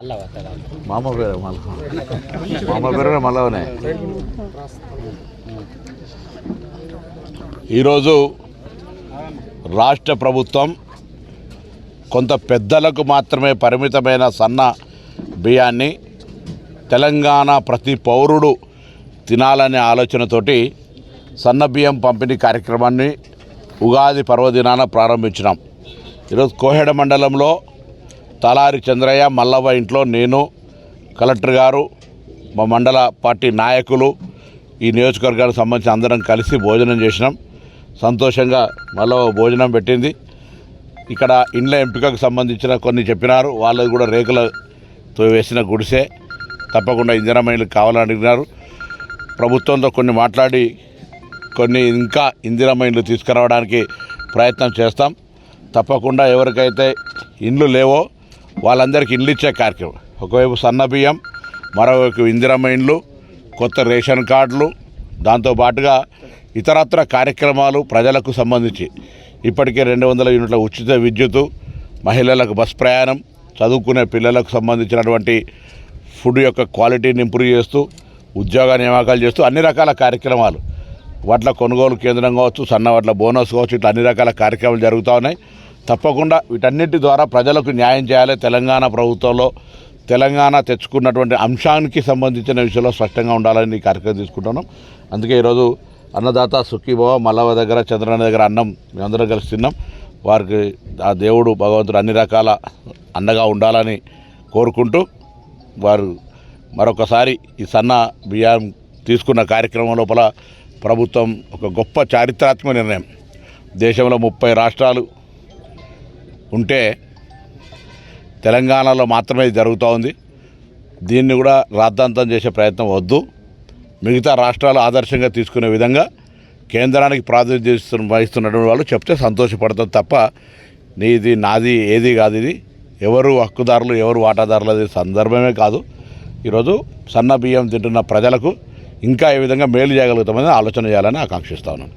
మామ పేరు మళ్ళా మామ పేరు మళ్ళవనే ఈరోజు రాష్ట్ర ప్రభుత్వం కొంత పెద్దలకు మాత్రమే పరిమితమైన సన్న బియ్యాన్ని తెలంగాణ ప్రతి పౌరుడు తినాలనే ఆలోచనతోటి సన్న బియ్యం పంపిణీ కార్యక్రమాన్ని ఉగాది పర్వదినాన ప్రారంభించినాం. ఈరోజు కోహెడ మండలంలో తలారి చంద్రయ్య మల్లవ్వ ఇంట్లో నేను కలెక్టర్ గారు మా మండల పార్టీ నాయకులు ఈ నియోజకవర్గానికి సంబంధించి అందరం కలిసి భోజనం చేసినాం. సంతోషంగా మల్లవ్వ భోజనం పెట్టింది. ఇక్కడ ఇండ్ల ఎంపికకు సంబంధించిన కొన్ని చెప్పినారు. వాళ్ళది కూడా రేకులతో వేసిన గుడిసే. తప్పకుండా ఇందిరామైలు కావాలని అడిగినారు. ప్రభుత్వంతో కొన్ని మాట్లాడి కొన్ని ఇంకా ఇందిరామైన్లు తీసుకురావడానికి ప్రయత్నం చేస్తాం. తప్పకుండా ఎవరికైతే ఇండ్లు లేవో వాళ్ళందరికీ ఇండ్లు ఇచ్చే కార్యక్రమం. ఒకవైపు సన్న బియ్యం మరోవైపు ఇందిరమ్మ ఇండ్లు కొత్త రేషన్ కార్డులు దాంతోపాటుగా ఇతరత్ర కార్యక్రమాలు ప్రజలకు సంబంధించి. ఇప్పటికే రెండు వందల యూనిట్ల ఉచిత విద్యుత్ మహిళలకు బస్ ప్రయాణం చదువుకునే పిల్లలకు సంబంధించినటువంటి ఫుడ్ యొక్క క్వాలిటీని ఇంప్రూవ్ చేస్తూ ఉద్యోగ నియామకాలు చేస్తూ అన్ని రకాల కార్యక్రమాలు. వడ్ల కొనుగోలు కేంద్రం కావచ్చు సన్న వడ్ల బోనస్ కావచ్చు ఇట్లా అన్ని రకాల కార్యక్రమాలు జరుగుతూ ఉన్నాయి. తప్పకుండా వీటన్నిటి ద్వారా ప్రజలకు న్యాయం చేయాలి. తెలంగాణ ప్రభుత్వంలో తెలంగాణ తెచ్చుకున్నటువంటి అంశానికి సంబంధించిన విషయంలో స్పష్టంగా ఉండాలని ఈ కార్యక్రమం తీసుకుంటున్నాం. అందుకే ఈరోజు అన్నదాత సుఖీభవ మల్లవ దగ్గర చంద్రన్న దగ్గర అన్నం మేమందరం కలిసి తిన్నాం. వారికి ఆ దేవుడు భగవంతుడు అన్ని రకాల అండగా ఉండాలని కోరుకుంటూ వారు మరొకసారి ఈ సన్న బియ్యం తీసుకున్న కార్యక్రమం లోపల ప్రభుత్వం ఒక గొప్ప చారిత్రాత్మక నిర్ణయం. దేశంలో ముప్పై రాష్ట్రాలు ఉంటే తెలంగాణలో మాత్రమే ఇది జరుగుతూ ఉంది. దీన్ని కూడా రాద్ధాంతం చేసే ప్రయత్నం వద్దు. మిగతా రాష్ట్రాలు ఆదర్శంగా తీసుకునే విధంగా కేంద్రానికి ప్రాతినిధ్యం వహిస్తున్నటువంటి వాళ్ళు చెప్తే సంతోషపడతారు తప్ప నీది నాది ఏది కాదు ఇది. ఎవరు హక్కుదారులు ఎవరు వాటాదారులు అది సందర్భమే కాదు. ఈరోజు సన్న బియ్యం తింటున్న ప్రజలకు ఇంకా ఏ విధంగా మేలు చేయగలుగుతామని ఆలోచన చేయాలని ఆకాంక్షిస్తా ఉన్నాను.